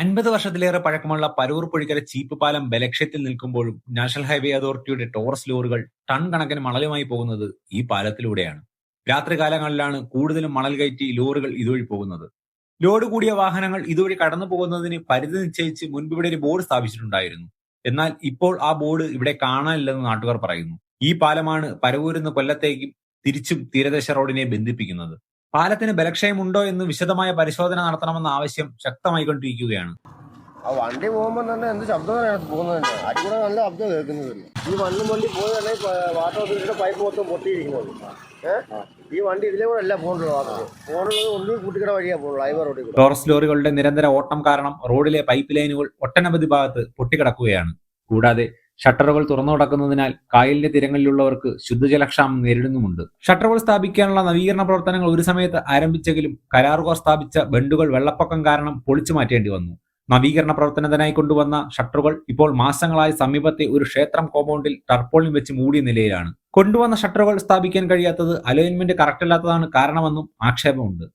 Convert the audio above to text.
അൻപത് വർഷത്തിലേറെ പഴക്കമുള്ള പരൂർ പുഴിക്കര ചീപ്പ് പാലം ബലക്ഷ്യത്തിൽ നിൽക്കുമ്പോഴും നാഷണൽ ഹൈവേ അതോറിറ്റിയുടെ ടോറസ് ലോറുകൾ ടൺ കണക്കിന് മണലുമായി പോകുന്നത് ഈ പാലത്തിലൂടെയാണ്. രാത്രികാലങ്ങളിലാണ് കൂടുതലും മണൽ കയറ്റി ലോറുകൾ ഇതുവഴി പോകുന്നത്. ലോഡ് കൂടിയ വാഹനങ്ങൾ ഇതുവഴി കടന്നു പോകുന്നതിന് പരിധി നിശ്ചയിച്ച് മുൻപ് ഇവിടെ ഒരു ബോർഡ് സ്ഥാപിച്ചിട്ടുണ്ടായിരുന്നു. എന്നാൽ ഇപ്പോൾ ആ ബോർഡ് ഇവിടെ കാണാനില്ലെന്ന് നാട്ടുകാർ പറയുന്നു. ഈ പാലമാണ് പരവൂരിൽ നിന്ന് കൊല്ലത്തേക്കും തിരിച്ചും തീരദേശ റോഡിനെ ബന്ധിപ്പിക്കുന്നത്. പാലത്തിന് ബലക്ഷയമുണ്ടോ എന്ന് വിശദമായ പരിശോധന നടത്തണമെന്ന ആവശ്യം ശക്തമായിക്കൊണ്ടിരിക്കുകയാണ്. ആ വണ്ടി പോകുമ്പോൾ തന്നെ എന്ത് ശബ്ദമാണ് പോകുന്നത്? തന്നെ അടി കൂടെ നല്ല ശബ്ദം കേൾക്കുന്നത് ഈ വണ്ണും വണ്ടി പോയി തന്നെ വാട്ടർ അതോറിറ്റിയുടെ പൈപ്പ് മൊത്തം പൊട്ടിയിരിക്കുന്നത്. ഈ വണ്ടി ഇതിലെ കൂടെ അല്ല പോകേണ്ടത് വാട്ടർ. പോകുന്നത് ഒന്നും കൂട്ടിക്കട വഴിയാണ് പോകുള്ളൂ ഹൈവേ റോഡിൽ ടോറസ് ലോറികളുടെ നിരന്തര ഓട്ടം കാരണം റോഡിലെ പൈപ്പ് ലൈനുകൾ ഒട്ടനവധി ഭാഗത്ത് പൊട്ടിക്കിടക്കുകയാണ്. കൂടാതെ ഷട്ടറുകൾ തുറന്നു കിടക്കുന്നതിനാൽ കായലിന്റെ തീരങ്ങളിലുള്ളവർക്ക് ശുദ്ധജലക്ഷാമം നേരിടുന്നുമുണ്ട്. ഷട്ടറുകൾ സ്ഥാപിക്കാനുള്ള നവീകരണ പ്രവർത്തനങ്ങൾ ഒരു സമയത്ത് ആരംഭിച്ചെങ്കിലും കരാറുകാർ സ്ഥാപിച്ച ബണ്ടുകൾ വെള്ളപ്പൊക്കം കാരണം പൊളിച്ചു മാറ്റേണ്ടി വന്നു. നവീകരണ പ്രവർത്തനത്തിനായി കൊണ്ടുവന്ന ഷട്ടറുകൾ ഇപ്പോൾ മാസങ്ങളായി സമീപത്തെ ഒരു ക്ഷേത്രം കോമ്പൗണ്ടിൽ ടർപ്പോളിൻ വെച്ച് മൂടിയ നിലയിലാണ്. കൊണ്ടുവന്ന ഷട്ടറുകൾ സ്ഥാപിക്കാൻ കഴിയാത്തത് അലൈൻമെന്റ് കറക്റ്റ് അല്ലാത്തതാണ് കാരണമെന്നും ആക്ഷേപമുണ്ട്.